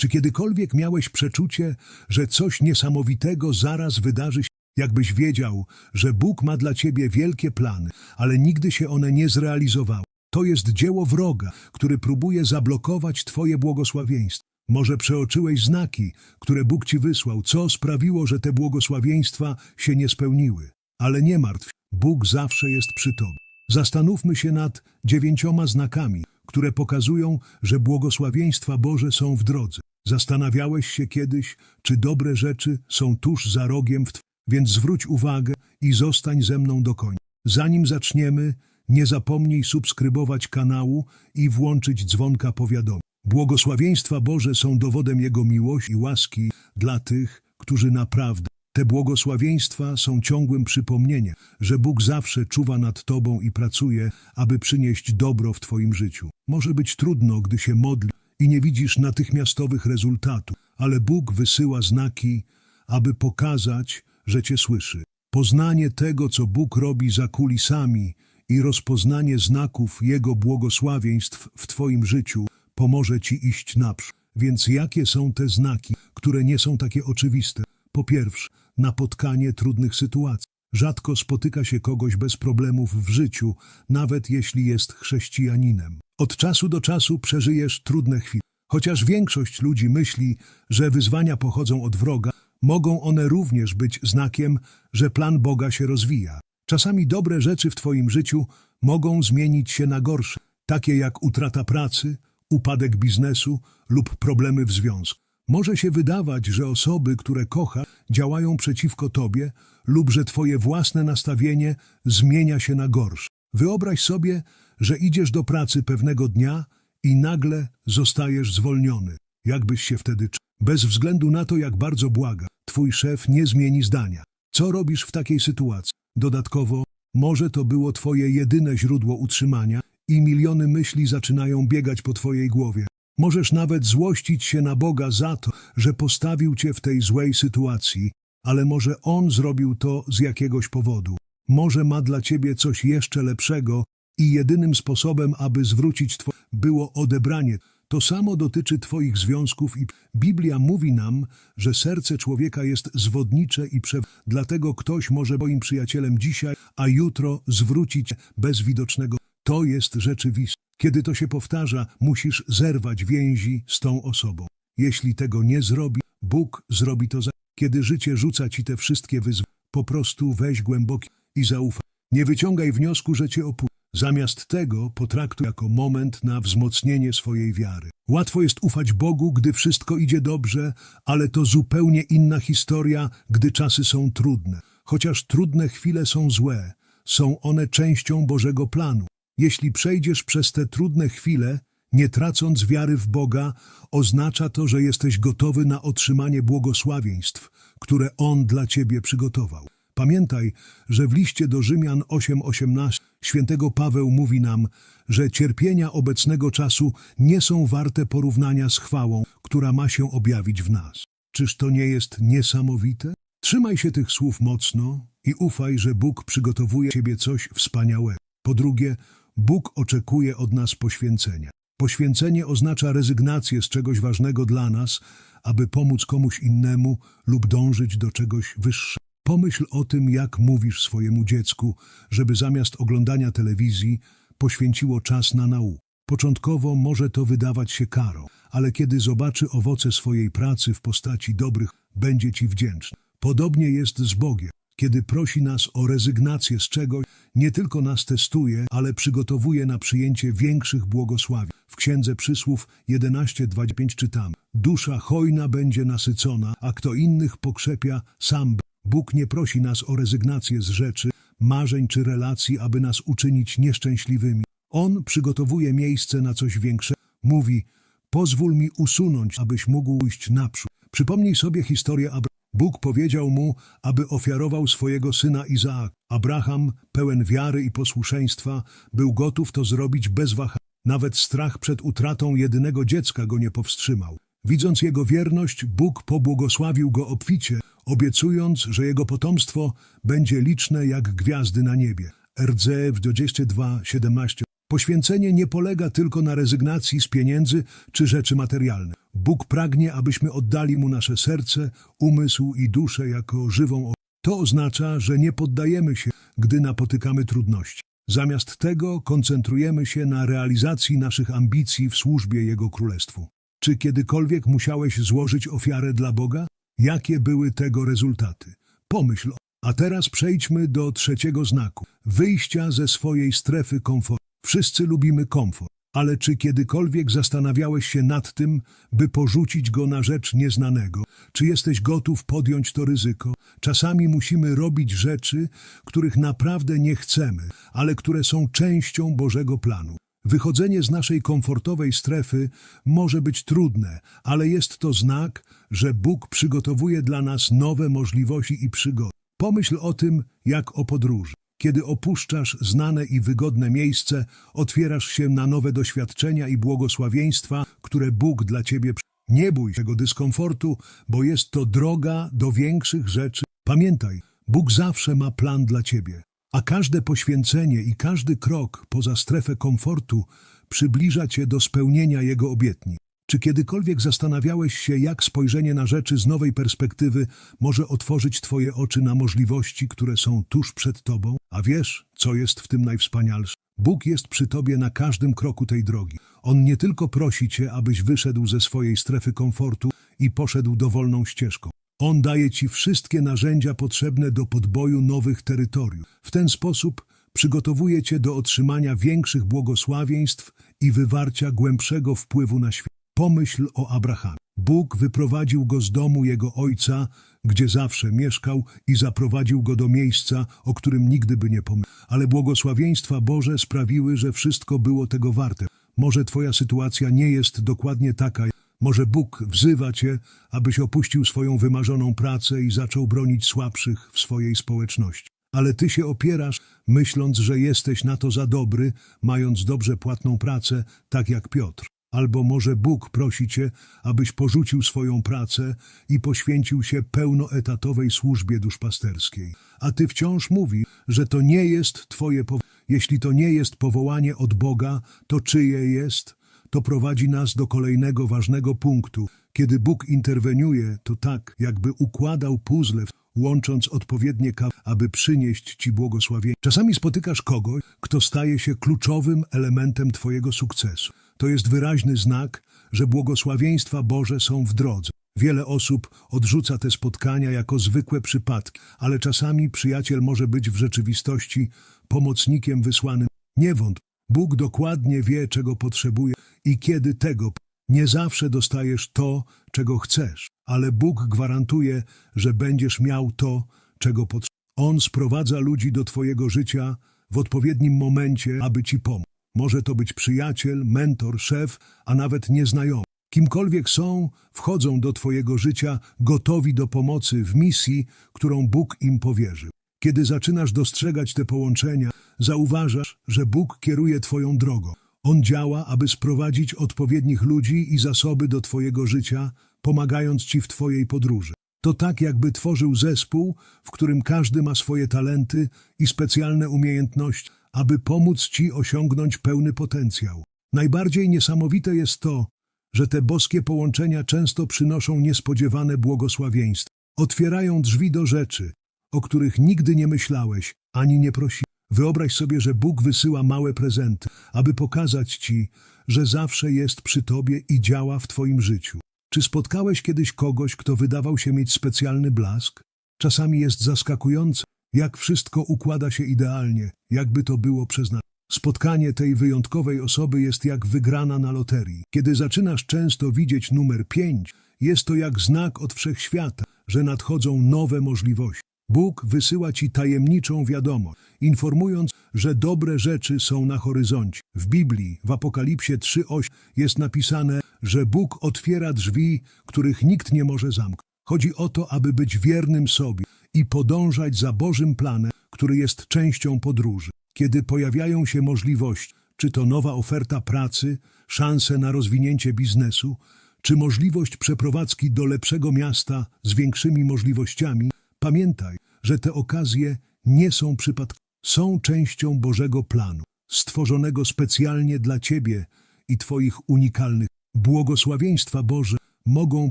Czy kiedykolwiek miałeś przeczucie, że coś niesamowitego zaraz wydarzy się, jakbyś wiedział, że Bóg ma dla ciebie wielkie plany, ale nigdy się one nie zrealizowały? To jest dzieło wroga, który próbuje zablokować twoje błogosławieństwo. Może przeoczyłeś znaki, które Bóg ci wysłał, co sprawiło, że te błogosławieństwa się nie spełniły. Ale nie martw się, Bóg zawsze jest przy tobie. Zastanówmy się nad dziewięcioma znakami, które pokazują, że błogosławieństwa Boże są w drodze. Zastanawiałeś się kiedyś, czy dobre rzeczy są tuż za rogiem w tw... Więc zwróć uwagę i zostań ze mną do końca. Zanim zaczniemy, nie zapomnij subskrybować kanału i włączyć dzwonka powiadomień. Błogosławieństwa Boże są dowodem Jego miłości i łaski dla tych, którzy naprawdę. Te błogosławieństwa są ciągłym przypomnieniem, że Bóg zawsze czuwa nad Tobą i pracuje, aby przynieść dobro w Twoim życiu. Może być trudno, gdy się modli i nie widzisz natychmiastowych rezultatów, ale Bóg wysyła znaki, aby pokazać, że Cię słyszy. Poznanie tego, co Bóg robi za kulisami i rozpoznanie znaków Jego błogosławieństw w Twoim życiu pomoże Ci iść naprzód. Więc jakie są te znaki, które nie są takie oczywiste? Po pierwsze, napotkanie trudnych sytuacji. Rzadko spotyka się kogoś bez problemów w życiu, nawet jeśli jest chrześcijaninem. Od czasu do czasu przeżyjesz trudne chwile. Chociaż większość ludzi myśli, że wyzwania pochodzą od wroga, mogą one również być znakiem, że plan Boga się rozwija. Czasami dobre rzeczy w Twoim życiu mogą zmienić się na gorsze, takie jak utrata pracy, upadek biznesu lub problemy w związku. Może się wydawać, że osoby, które kocha, działają przeciwko Tobie lub że Twoje własne nastawienie zmienia się na gorsze. Wyobraź sobie, że idziesz do pracy pewnego dnia i nagle zostajesz zwolniony. Jakbyś się wtedy czuł? Bez względu na to, jak bardzo błaga, Twój szef nie zmieni zdania. Co robisz w takiej sytuacji? Dodatkowo, może to było Twoje jedyne źródło utrzymania i miliony myśli zaczynają biegać po Twojej głowie. Możesz nawet złościć się na Boga za to, że postawił Cię w tej złej sytuacji, ale może On zrobił to z jakiegoś powodu. Może ma dla Ciebie coś jeszcze lepszego i jedynym sposobem, aby zwrócić Twoje, było odebranie. To samo dotyczy Twoich związków i Biblia mówi nam, że serce człowieka jest zwodnicze i przew... Dlatego ktoś może moim przyjacielem dzisiaj, a jutro zwrócić bez widocznego. To jest rzeczywiste. Kiedy to się powtarza, musisz zerwać więzi z tą osobą. Jeśli tego nie zrobi, Bóg zrobi to za... Kiedy życie rzuca ci te wszystkie wyzwania, po prostu weź głęboki i zaufaj. Nie wyciągaj wniosku, że cię opuści. Zamiast tego potraktuj jako moment na wzmocnienie swojej wiary. Łatwo jest ufać Bogu, gdy wszystko idzie dobrze, ale to zupełnie inna historia, gdy czasy są trudne. Chociaż trudne chwile są złe, są one częścią Bożego planu. Jeśli przejdziesz przez te trudne chwile, nie tracąc wiary w Boga, oznacza to, że jesteś gotowy na otrzymanie błogosławieństw, które On dla ciebie przygotował. Pamiętaj, że w liście do Rzymian 8:18 świętego Paweł mówi nam, że cierpienia obecnego czasu nie są warte porównania z chwałą, która ma się objawić w nas. Czyż to nie jest niesamowite? Trzymaj się tych słów mocno i ufaj, że Bóg przygotowuje ciebie coś wspaniałego. Po drugie, Bóg oczekuje od nas poświęcenia. Poświęcenie oznacza rezygnację z czegoś ważnego dla nas, aby pomóc komuś innemu lub dążyć do czegoś wyższego. Pomyśl o tym, jak mówisz swojemu dziecku, żeby zamiast oglądania telewizji poświęciło czas na naukę. Początkowo może to wydawać się karą, ale kiedy zobaczy owoce swojej pracy w postaci dobrych, będzie ci wdzięczny. Podobnie jest z Bogiem. Kiedy prosi nas o rezygnację z czegoś, nie tylko nas testuje, ale przygotowuje na przyjęcie większych błogosławień. W Księdze Przysłów 11:25 czytamy: Dusza hojna będzie nasycona, a kto innych pokrzepia, sam. Bóg nie prosi nas o rezygnację z rzeczy, marzeń czy relacji, aby nas uczynić nieszczęśliwymi. On przygotowuje miejsce na coś większego. Mówi: Pozwól mi usunąć, abyś mógł iść naprzód. Przypomnij sobie historię Abrahama. Bóg powiedział mu, aby ofiarował swojego syna Izaak. Abraham, pełen wiary i posłuszeństwa, był gotów to zrobić bez wahania. Nawet strach przed utratą jedynego dziecka go nie powstrzymał. Widząc jego wierność, Bóg pobłogosławił go obficie, obiecując, że jego potomstwo będzie liczne jak gwiazdy na niebie. Rdzew 22, 17 Poświęcenie nie polega tylko na rezygnacji z pieniędzy czy rzeczy materialnych. Bóg pragnie, abyśmy oddali Mu nasze serce, umysł i duszę jako żywą To oznacza, że nie poddajemy się, gdy napotykamy trudności. Zamiast tego koncentrujemy się na realizacji naszych ambicji w służbie Jego Królestwu. Czy kiedykolwiek musiałeś złożyć ofiarę dla Boga? Jakie były tego rezultaty? Pomyśl. o- A teraz przejdźmy do trzeciego znaku. Wyjścia ze swojej strefy komfortu. Wszyscy lubimy komfort, ale czy kiedykolwiek zastanawiałeś się nad tym, by porzucić go na rzecz nieznanego? Czy jesteś gotów podjąć to ryzyko? Czasami musimy robić rzeczy, których naprawdę nie chcemy, ale które są częścią Bożego planu. Wychodzenie z naszej komfortowej strefy może być trudne, ale jest to znak, że Bóg przygotowuje dla nas nowe możliwości i przygody. Pomyśl o tym, jak o podróży. Kiedy opuszczasz znane i wygodne miejsce, otwierasz się na nowe doświadczenia i błogosławieństwa, które Bóg dla ciebie. Nie bój tego dyskomfortu, bo jest to droga do większych rzeczy. Pamiętaj, Bóg zawsze ma plan dla ciebie, a każde poświęcenie i każdy krok poza strefę komfortu przybliża cię do spełnienia Jego obietnic. Czy kiedykolwiek zastanawiałeś się, jak spojrzenie na rzeczy z nowej perspektywy może otworzyć Twoje oczy na możliwości, które są tuż przed Tobą? A wiesz, co jest w tym najwspanialsze? Bóg jest przy Tobie na każdym kroku tej drogi. On nie tylko prosi Cię, abyś wyszedł ze swojej strefy komfortu i poszedł dowolną ścieżką. On daje Ci wszystkie narzędzia potrzebne do podboju nowych terytoriów. W ten sposób przygotowuje Cię do otrzymania większych błogosławieństw i wywarcia głębszego wpływu na świat. Pomyśl o Abrahamie. Bóg wyprowadził go z domu jego ojca, gdzie zawsze mieszkał i zaprowadził go do miejsca, o którym nigdy by nie pomyślał. Ale błogosławieństwa Boże sprawiły, że wszystko było tego warte. Może twoja sytuacja nie jest dokładnie taka, może Bóg wzywa cię, abyś opuścił swoją wymarzoną pracę i zaczął bronić słabszych w swojej społeczności. Ale ty się opierasz, myśląc, że jesteś na to za dobry, mając dobrze płatną pracę, tak jak Piotr. Albo może Bóg prosi cię, abyś porzucił swoją pracę i poświęcił się pełnoetatowej służbie duszpasterskiej. A ty wciąż mówi, że to nie jest twoje powołanie. Jeśli to nie jest powołanie od Boga, to czyje jest? To prowadzi nas do kolejnego ważnego punktu. Kiedy Bóg interweniuje, to tak, jakby układał puzzle, łącząc odpowiednie kawy, aby przynieść Ci błogosławienie. Czasami spotykasz kogoś, kto staje się kluczowym elementem Twojego sukcesu. To jest wyraźny znak, że błogosławieństwa Boże są w drodze. Wiele osób odrzuca te spotkania jako zwykłe przypadki, ale czasami przyjaciel może być w rzeczywistości pomocnikiem wysłanym. Nie wątp, Bóg dokładnie wie, czego potrzebuje i kiedy tego. Nie zawsze dostajesz to, czego chcesz, ale Bóg gwarantuje, że będziesz miał to, czego potrzebujesz. On sprowadza ludzi do Twojego życia w odpowiednim momencie, aby Ci pomóc. Może to być przyjaciel, mentor, szef, a nawet nieznajomy. Kimkolwiek są, wchodzą do Twojego życia gotowi do pomocy w misji, którą Bóg im powierzył. Kiedy zaczynasz dostrzegać te połączenia, zauważasz, że Bóg kieruje Twoją drogą. On działa, aby sprowadzić odpowiednich ludzi i zasoby do Twojego życia, pomagając Ci w Twojej podróży. To tak, jakby tworzył zespół, w którym każdy ma swoje talenty i specjalne umiejętności, aby pomóc Ci osiągnąć pełny potencjał. Najbardziej niesamowite jest to, że te boskie połączenia często przynoszą niespodziewane błogosławieństwa. Otwierają drzwi do rzeczy, o których nigdy nie myślałeś, ani nie prosiłeś. Wyobraź sobie, że Bóg wysyła małe prezenty, aby pokazać Ci, że zawsze jest przy Tobie i działa w Twoim życiu. Czy spotkałeś kiedyś kogoś, kto wydawał się mieć specjalny blask? Czasami jest zaskakujące, jak wszystko układa się idealnie, jakby to było przeznaczone. Spotkanie tej wyjątkowej osoby jest jak wygrana na loterii. Kiedy zaczynasz często widzieć numer pięć, jest to jak znak od wszechświata, że nadchodzą nowe możliwości. Bóg wysyła ci tajemniczą wiadomość, informując, że dobre rzeczy są na horyzoncie. W Biblii, w Apokalipsie 3:8 jest napisane, że Bóg otwiera drzwi, których nikt nie może zamknąć. Chodzi o to, aby być wiernym sobie i podążać za Bożym planem, który jest częścią podróży. Kiedy pojawiają się możliwości, czy to nowa oferta pracy, szanse na rozwinięcie biznesu, czy możliwość przeprowadzki do lepszego miasta z większymi możliwościami, pamiętaj, że te okazje nie są przypadkowe, są częścią Bożego planu. stworzonego specjalnie dla Ciebie i Twoich unikalnych. Błogosławieństwa Boże mogą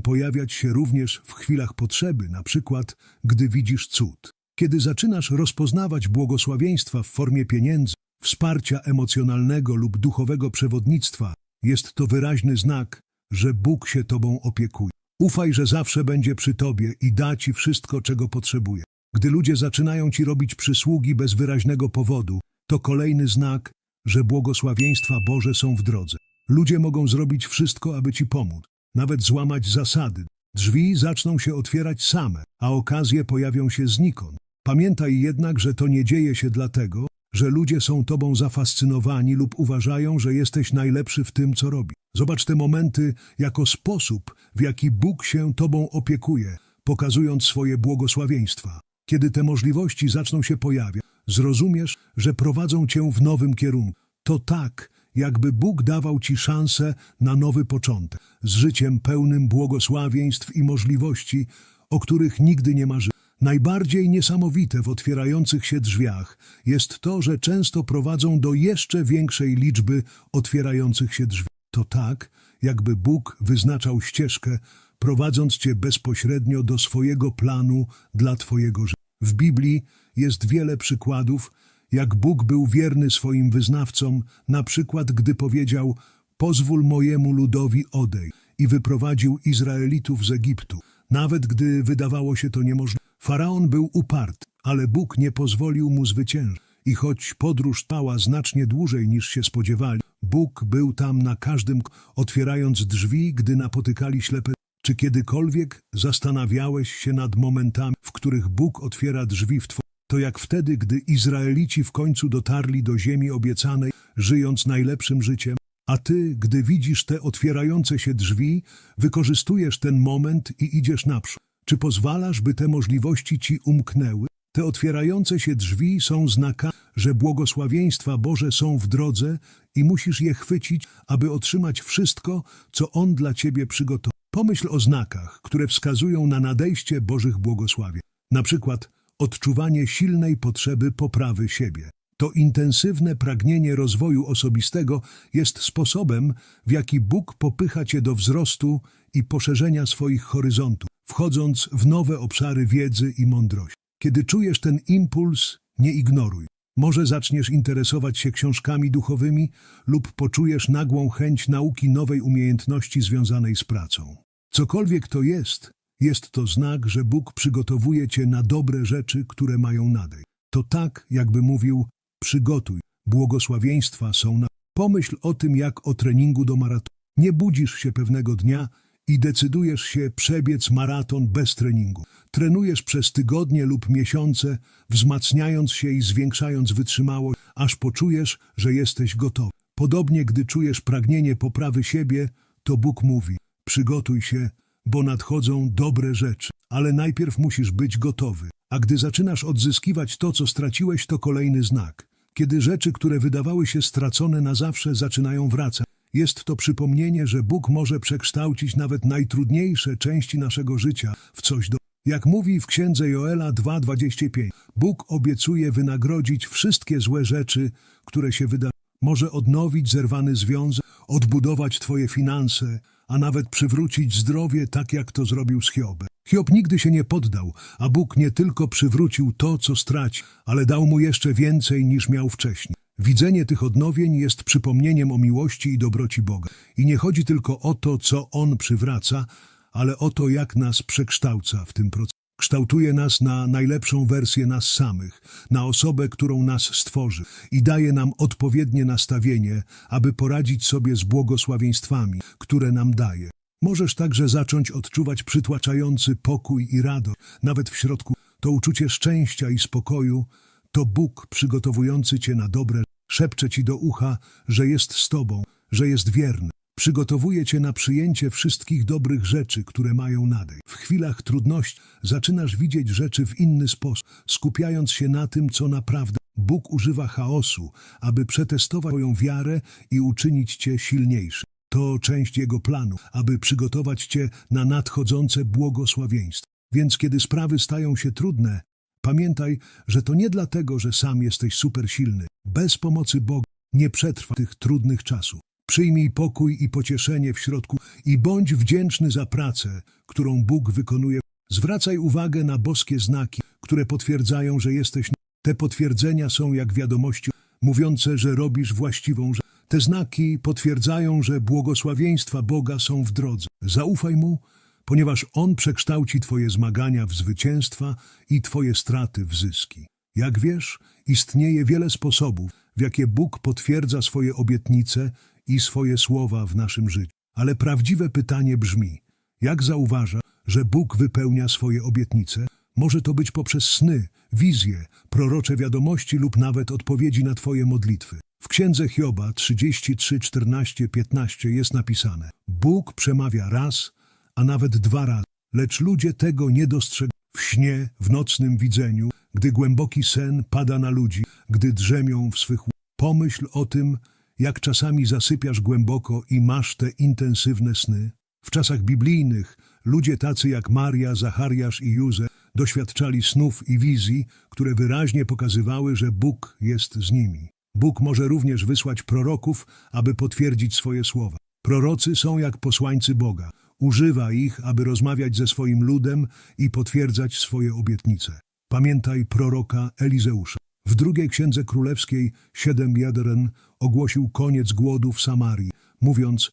pojawiać się również w chwilach potrzeby, na przykład gdy widzisz cud. Kiedy zaczynasz rozpoznawać błogosławieństwa w formie pieniędzy, wsparcia emocjonalnego lub duchowego przewodnictwa, jest to wyraźny znak, że Bóg się Tobą opiekuje. Ufaj, że zawsze będzie przy Tobie i da Ci wszystko, czego potrzebuje. Gdy ludzie zaczynają Ci robić przysługi bez wyraźnego powodu, to kolejny znak, że błogosławieństwa Boże są w drodze. Ludzie mogą zrobić wszystko, aby Ci pomóc, nawet złamać zasady. Drzwi zaczną się otwierać same, a okazje pojawią się znikąd. Pamiętaj jednak, że to nie dzieje się dlatego, że ludzie są Tobą zafascynowani lub uważają, że jesteś najlepszy w tym, co robi. Zobacz te momenty jako sposób, w jaki Bóg się Tobą opiekuje, pokazując swoje błogosławieństwa. Kiedy te możliwości zaczną się pojawiać, zrozumiesz, że prowadzą Cię w nowym kierunku. To tak, jakby Bóg dawał Ci szansę na nowy początek, z życiem pełnym błogosławieństw i możliwości, o których nigdy nie marzyłeś. Najbardziej niesamowite w otwierających się drzwiach jest to, że często prowadzą do jeszcze większej liczby otwierających się drzwi. To tak, jakby Bóg wyznaczał ścieżkę, prowadząc Cię bezpośrednio do swojego planu dla Twojego życia. W Biblii jest wiele przykładów, jak Bóg był wierny swoim wyznawcom, na przykład gdy powiedział pozwól mojemu ludowi odejść i wyprowadził Izraelitów z Egiptu, nawet gdy wydawało się to niemożliwe. Faraon był uparty, ale Bóg nie pozwolił mu zwyciężyć. I choć podróż trwała znacznie dłużej niż się spodziewali, Bóg był tam na każdym, otwierając drzwi, gdy napotykali ślepe. Czy kiedykolwiek zastanawiałeś się nad momentami, w których Bóg otwiera drzwi w Twoim to jak wtedy, gdy Izraelici w końcu dotarli do ziemi obiecanej, żyjąc najlepszym życiem, a ty, gdy widzisz te otwierające się drzwi, wykorzystujesz ten moment i idziesz naprzód. Czy pozwalasz, by te możliwości ci umknęły? Te otwierające się drzwi są znakami, że błogosławieństwa Boże są w drodze i musisz je chwycić, aby otrzymać wszystko, co On dla ciebie przygotował. Pomyśl o znakach, które wskazują na nadejście Bożych błogosławień. Na przykład odczuwanie silnej potrzeby poprawy siebie. To intensywne pragnienie rozwoju osobistego jest sposobem, w jaki Bóg popycha cię do wzrostu i poszerzenia swoich horyzontów, wchodząc w nowe obszary wiedzy i mądrości. Kiedy czujesz ten impuls, nie ignoruj. Może zaczniesz interesować się książkami duchowymi lub poczujesz nagłą chęć nauki nowej umiejętności związanej z pracą. Cokolwiek to jest, jest to znak, że Bóg przygotowuje cię na dobre rzeczy, które mają nadejść. To tak, jakby mówił, przygotuj, błogosławieństwa są na... Pomyśl o tym jak o treningu do maratonu. Nie budzisz się pewnego dnia i decydujesz się przebiec maraton bez treningu. Trenujesz przez tygodnie lub miesiące, wzmacniając się i zwiększając wytrzymałość, aż poczujesz, że jesteś gotowy. Podobnie, gdy czujesz pragnienie poprawy siebie, to Bóg mówi, przygotuj się, bo nadchodzą dobre rzeczy, ale najpierw musisz być gotowy. A gdy zaczynasz odzyskiwać to, co straciłeś, to kolejny znak. Kiedy rzeczy, które wydawały się stracone na zawsze, zaczynają wracać, jest to przypomnienie, że Bóg może przekształcić nawet najtrudniejsze części naszego życia w coś do. Jak mówi w księdze Joela 2:25, Bóg obiecuje wynagrodzić wszystkie złe rzeczy, które się wydarzyły. Może odnowić zerwany związek, odbudować Twoje finanse, a nawet przywrócić zdrowie, tak jak to zrobił z Hiobem. Hiob nigdy się nie poddał, a Bóg nie tylko przywrócił to, co stracił, ale dał mu jeszcze więcej niż miał wcześniej. Widzenie tych odnowień jest przypomnieniem o miłości i dobroci Boga. I nie chodzi tylko o to, co On przywraca, ale o to, jak nas przekształca w tym procesie. Kształtuje nas na najlepszą wersję nas samych, na osobę, którą nas stworzy i daje nam odpowiednie nastawienie, aby poradzić sobie z błogosławieństwami, które nam daje. Możesz także zacząć odczuwać przytłaczający pokój i radość, nawet w środku. To uczucie szczęścia i spokoju to Bóg przygotowujący cię na dobre, szepcze ci do ucha, że jest z tobą, że jest wierny. Przygotowuje cię na przyjęcie wszystkich dobrych rzeczy, które mają nadejść. W chwilach trudności zaczynasz widzieć rzeczy w inny sposób, skupiając się na tym, co naprawdę. Bóg używa chaosu, aby przetestować twoją wiarę i uczynić cię silniejszy. To część Jego planu, aby przygotować cię na nadchodzące błogosławieństwo. Więc kiedy sprawy stają się trudne, pamiętaj, że to nie dlatego, że sam jesteś super silny. Bez pomocy Boga nie przetrwa tych trudnych czasów. Przyjmij pokój i pocieszenie w środku i bądź wdzięczny za pracę, którą Bóg wykonuje. Zwracaj uwagę na boskie znaki, które potwierdzają, że jesteś. Te potwierdzenia są jak wiadomości mówiące, że robisz właściwą rzecz. Te znaki potwierdzają, że błogosławieństwa Boga są w drodze. Zaufaj Mu, ponieważ On przekształci Twoje zmagania w zwycięstwa i Twoje straty w zyski. Jak wiesz, istnieje wiele sposobów, w jakie Bóg potwierdza swoje obietnice i swoje słowa w naszym życiu. Ale prawdziwe pytanie brzmi, jak zauważa, że Bóg wypełnia swoje obietnice? Może to być poprzez sny, wizje, prorocze wiadomości lub nawet odpowiedzi na Twoje modlitwy. W księdze Hioba 33, 14, 15 jest napisane Bóg przemawia raz, a nawet dwa razy, lecz ludzie tego nie dostrzegają. W śnie, w nocnym widzeniu, gdy głęboki sen pada na ludzi, gdy drzemią w swych Pomyśl o tym, jak czasami zasypiasz głęboko i masz te intensywne sny. W czasach biblijnych ludzie tacy jak Maria, Zachariasz i Józef doświadczali snów i wizji, które wyraźnie pokazywały, że Bóg jest z nimi. Bóg może również wysłać proroków, aby potwierdzić swoje słowa. Prorocy są jak posłańcy Boga. Używa ich, aby rozmawiać ze swoim ludem i potwierdzać swoje obietnice. Pamiętaj proroka Elizeusza. W drugiej księdze królewskiej 7.1 ogłosił koniec głodu w Samarii, mówiąc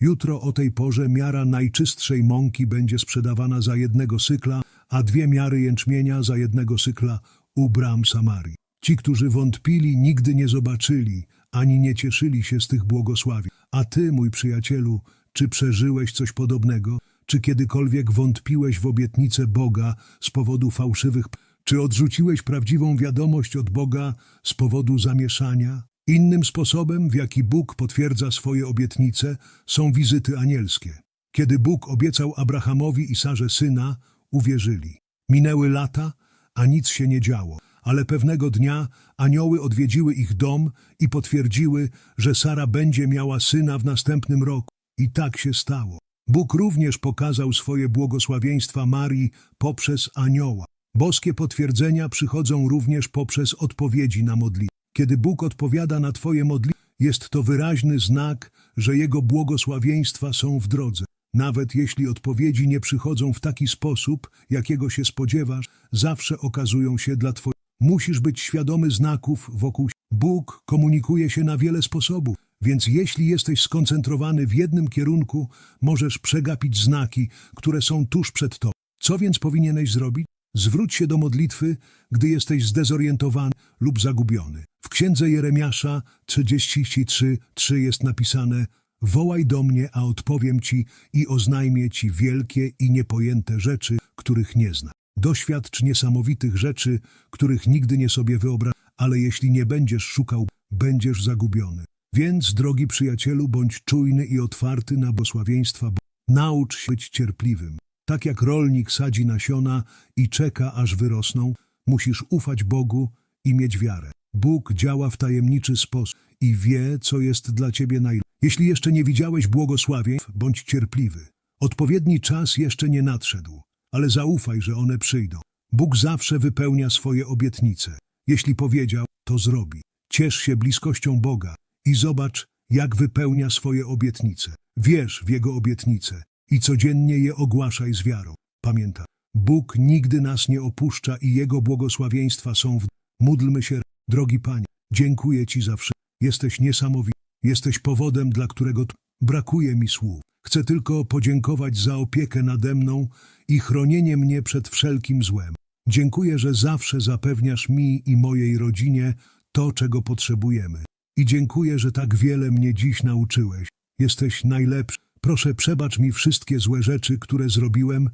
Jutro o tej porze miara najczystszej mąki będzie sprzedawana za jednego sykla, a dwie miary jęczmienia za jednego sykla u bram Samarii. Ci, którzy wątpili, nigdy nie zobaczyli, ani nie cieszyli się z tych błogosławień. A ty, mój przyjacielu, czy przeżyłeś coś podobnego? Czy kiedykolwiek wątpiłeś w obietnicę Boga z powodu fałszywych czy odrzuciłeś prawdziwą wiadomość od Boga z powodu zamieszania? Innym sposobem, w jaki Bóg potwierdza swoje obietnice, są wizyty anielskie. Kiedy Bóg obiecał Abrahamowi i Sarze syna, uwierzyli. Minęły lata, a nic się nie działo, ale pewnego dnia anioły odwiedziły ich dom i potwierdziły, że Sara będzie miała syna w następnym roku. I tak się stało. Bóg również pokazał swoje błogosławieństwa Marii poprzez anioła. Boskie potwierdzenia przychodzą również poprzez odpowiedzi na modlitwę. Kiedy Bóg odpowiada na Twoje modlitwy, jest to wyraźny znak, że Jego błogosławieństwa są w drodze. Nawet jeśli odpowiedzi nie przychodzą w taki sposób, jakiego się spodziewasz, zawsze okazują się dla Twojego. Musisz być świadomy znaków wokół Bóg komunikuje się na wiele sposobów, więc jeśli jesteś skoncentrowany w jednym kierunku, możesz przegapić znaki, które są tuż przed Tobą. Co więc powinieneś zrobić? Zwróć się do modlitwy, gdy jesteś zdezorientowany lub zagubiony. W księdze Jeremiasza 33:3 jest napisane Wołaj do mnie, a odpowiem ci i oznajmię ci wielkie i niepojęte rzeczy, których nie zna. Doświadcz niesamowitych rzeczy, których nigdy nie sobie wyobraź, ale jeśli nie będziesz szukał, będziesz zagubiony. Więc, drogi przyjacielu, bądź czujny i otwarty na błogosławieństwa, naucz się być cierpliwym. Tak jak rolnik sadzi nasiona i czeka, aż wyrosną, musisz ufać Bogu i mieć wiarę. Bóg działa w tajemniczy sposób i wie, co jest dla ciebie najlepsze. Jeśli jeszcze nie widziałeś błogosławieństw, bądź cierpliwy. Odpowiedni czas jeszcze nie nadszedł, ale zaufaj, że one przyjdą. Bóg zawsze wypełnia swoje obietnice. Jeśli powiedział, to zrobi. Ciesz się bliskością Boga i zobacz, jak wypełnia swoje obietnice. Wierz w Jego obietnice i codziennie je ogłaszaj z wiarą. Pamiętaj, Bóg nigdy nas nie opuszcza i Jego błogosławieństwa są w... Módlmy się, drogi Panie, dziękuję Ci za wszystko. Jesteś niesamowity. Jesteś powodem, dla którego brakuje mi słów. Chcę tylko podziękować za opiekę nade mną i chronienie mnie przed wszelkim złem. Dziękuję, że zawsze zapewniasz mi i mojej rodzinie to, czego potrzebujemy. I dziękuję, że tak wiele mnie dziś nauczyłeś. Jesteś najlepszy. Proszę przebacz mi wszystkie złe rzeczy, które zrobiłem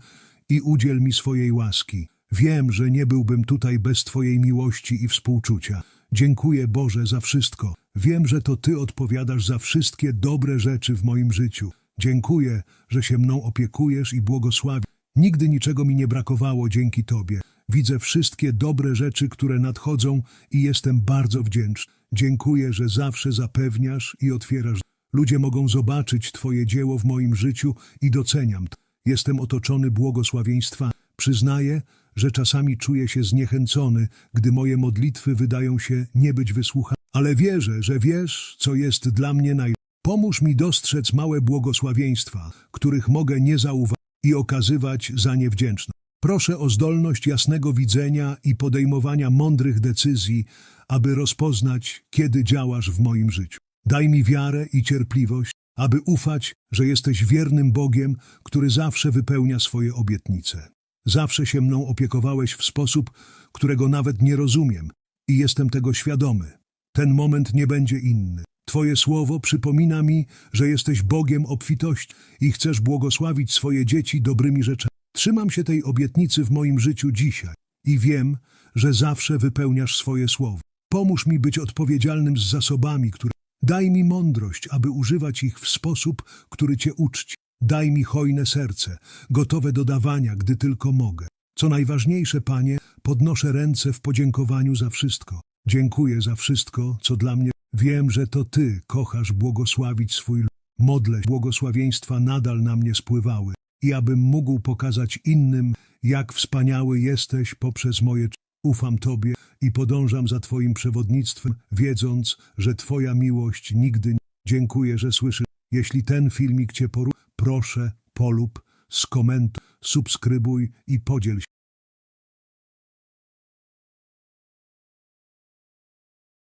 i udziel mi swojej łaski. Wiem, że nie byłbym tutaj bez Twojej miłości i współczucia. Dziękuję Boże za wszystko. Wiem, że to Ty odpowiadasz za wszystkie dobre rzeczy w moim życiu. Dziękuję, że się mną opiekujesz i błogosławisz. Nigdy niczego mi nie brakowało dzięki Tobie. Widzę wszystkie dobre rzeczy, które nadchodzą i jestem bardzo wdzięczny. Dziękuję, że zawsze zapewniasz i otwierasz. Ludzie mogą zobaczyć Twoje dzieło w moim życiu i doceniam. Jestem otoczony błogosławieństwami. Przyznaję, że czasami czuję się zniechęcony, gdy moje modlitwy wydają się nie być wysłuchane, ale wierzę, że wiesz, co jest dla mnie naj... Pomóż mi dostrzec małe błogosławieństwa, których mogę nie zauważyć i okazywać za nie wdzięczność. Proszę o zdolność jasnego widzenia i podejmowania mądrych decyzji, aby rozpoznać, kiedy działasz w moim życiu. Daj mi wiarę i cierpliwość, aby ufać, że jesteś wiernym Bogiem, który zawsze wypełnia swoje obietnice. Zawsze się mną opiekowałeś w sposób, którego nawet nie rozumiem i jestem tego świadomy. Ten moment nie będzie inny. Twoje słowo przypomina mi, że jesteś Bogiem obfitości i chcesz błogosławić swoje dzieci dobrymi rzeczami. Trzymam się tej obietnicy w moim życiu dzisiaj i wiem, że zawsze wypełniasz swoje słowo. Pomóż mi być odpowiedzialnym z zasobami, które... Daj mi mądrość, aby używać ich w sposób, który Cię uczci. Daj mi hojne serce, gotowe do dawania, gdy tylko mogę. Co najważniejsze, Panie, podnoszę ręce w podziękowaniu za wszystko. Dziękuję za wszystko, co dla mnie. Wiem, że to Ty kochasz błogosławić swój lud. Modlę, błogosławieństwa nadal na mnie spływały i abym mógł pokazać innym, jak wspaniały jesteś poprzez moje Ufam Tobie i podążam za Twoim przewodnictwem, wiedząc, że Twoja miłość nigdy nie... Dziękuję, że słyszysz. Jeśli ten filmik Cię poru... proszę, polub, skomentuj, subskrybuj i podziel się.